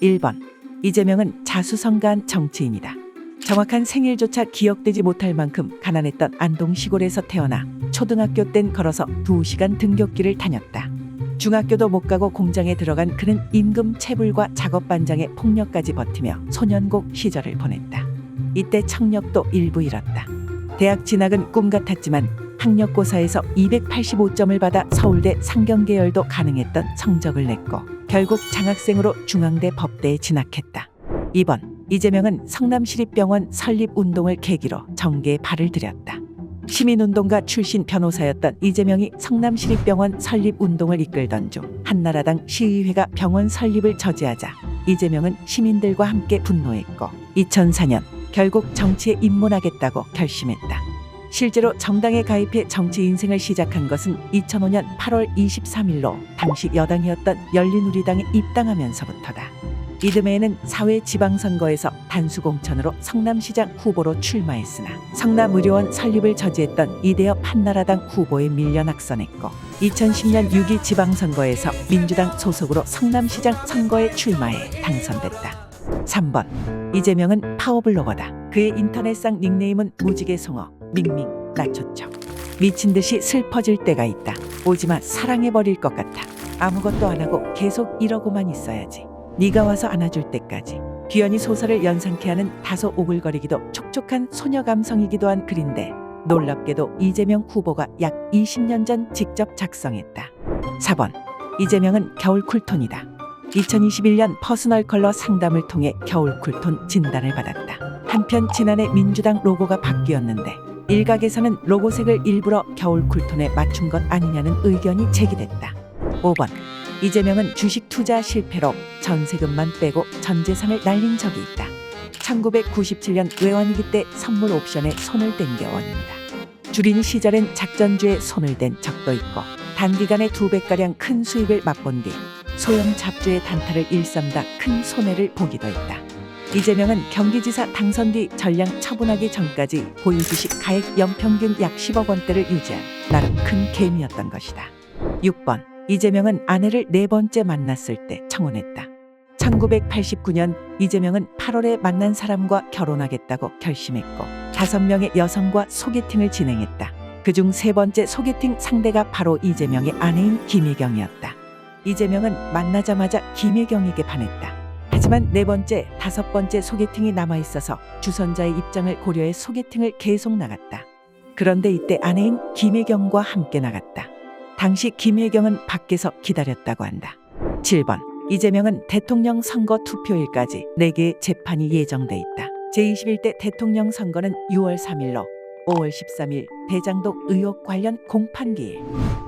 1번 이재명은 자수성가한 정치인이다. 정확한 생일조차 기억되지 못할 만큼 가난했던 안동 시골에서 태어나 초등학교 땐 걸어서 2시간 등굣길을 다녔다. 중학교도 못 가고 공장에 들어간 그는 임금 체불과 작업 반장의 폭력까지 버티며 소년곡 시절을 보냈다. 이때 청력도 일부 잃었다. 대학 진학은 꿈 같았지만 학력고사에서 285점을 받아 서울대 상경계열도 가능했던 성적을 냈고 결국 장학생으로 중앙대 법대에 진학했다. 2번 이재명은 성남시립병원 설립운동을 계기로 정계에 발을 들였다. 시민운동가 출신 변호사였던 이재명이 성남시립병원 설립운동을 이끌던 중 한나라당 시의회가 병원 설립을 저지하자 이재명은 시민들과 함께 분노했고 2004년 결국 정치에 입문하겠다고 결심했다. 실제로 정당에 가입해 정치 인생을 시작한 것은 2005년 8월 23일로 당시 여당이었던 열린우리당에 입당하면서부터다. 이듬해에는 사회 지방선거에서 단수공천으로 성남시장 후보로 출마했으나 성남의료원 설립을 저지했던 이대엽 한나라당 후보에 밀려 낙선했고 2010년 6.2 지방선거에서 민주당 소속으로 성남시장 선거에 출마해 당선됐다. 3번 이재명은 파워블로거다. 그의 인터넷상 닉네임은 무지개 송어, 밍밍, 나초초. 미친 듯이 슬퍼질 때가 있다. 오지마 사랑해버릴 것 같아. 아무것도 안 하고 계속 이러고만 있어야지. 네가 와서 안아줄 때까지. 귀연이 소설을 연상케 하는 다소 오글거리기도 촉촉한 소녀 감성이기도 한 글인데 놀랍게도 이재명 후보가 약 20년 전 직접 작성했다. 4번 이재명은 겨울 쿨톤이다. 2021년 퍼스널 컬러 상담을 통해 겨울 쿨톤 진단을 받았다. 한편 지난해 민주당 로고가 바뀌었는데 일각에서는 로고색을 일부러 겨울 쿨톤에 맞춘 것 아니냐는 의견이 제기됐다. 5번 이재명은 주식 투자 실패로 전세금만 빼고 전 재산을 날린 적이 있다. 1997년 외환위기 때 선물 옵션에 손을 댄게 원인이다. 주린 시절엔 작전주에 손을 댄 적도 있고 단기간에 두 배가량 큰 수익을 맛본 뒤 소형 잡주의 단타를 일삼다 큰 손해를 보기도 했다. 이재명은 경기지사 당선 뒤 전량 처분하기 전까지 보유 주식 가액 연평균 약 10억 원대를 유지한 나름 큰 개미였던 것이다. 6번 이재명은 아내를 네 번째 만났을 때 청혼했다. 1989년 이재명은 8월에 만난 사람과 결혼하겠다고 결심했고 다섯 명의 여성과 소개팅을 진행했다. 그중 세 번째 소개팅 상대가 바로 이재명의 아내인 김혜경이었다. 이재명은 만나자마자 김혜경에게 반했다. 하지만 네 번째, 다섯 번째 소개팅이 남아 있어서 주선자의 입장을 고려해 소개팅을 계속 나갔다. 그런데 이때 아내인 김혜경과 함께 나갔다. 당시 김혜경은 밖에서 기다렸다고 한다. 7번 이재명은 대통령 선거 투표일까지 4개의 재판이 예정돼 있다. 제21대 대통령 선거는 6월 3일로 5월 13일 대장동 의혹 관련 공판기일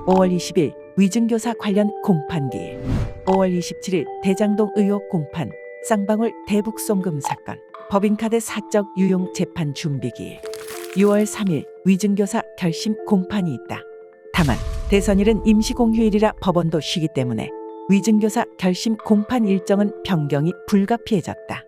5월 20일 위증교사 관련 공판기일 5월 27일 대장동 의혹 공판 쌍방울 대북송금 사건 법인카드 사적 유용 재판 준비기일 6월 3일 위증교사 결심 공판이 있다. 다만 대선일은 임시공휴일이라 법원도 쉬기 때문에 위증교사 결심 공판 일정은 변경이 불가피해졌다.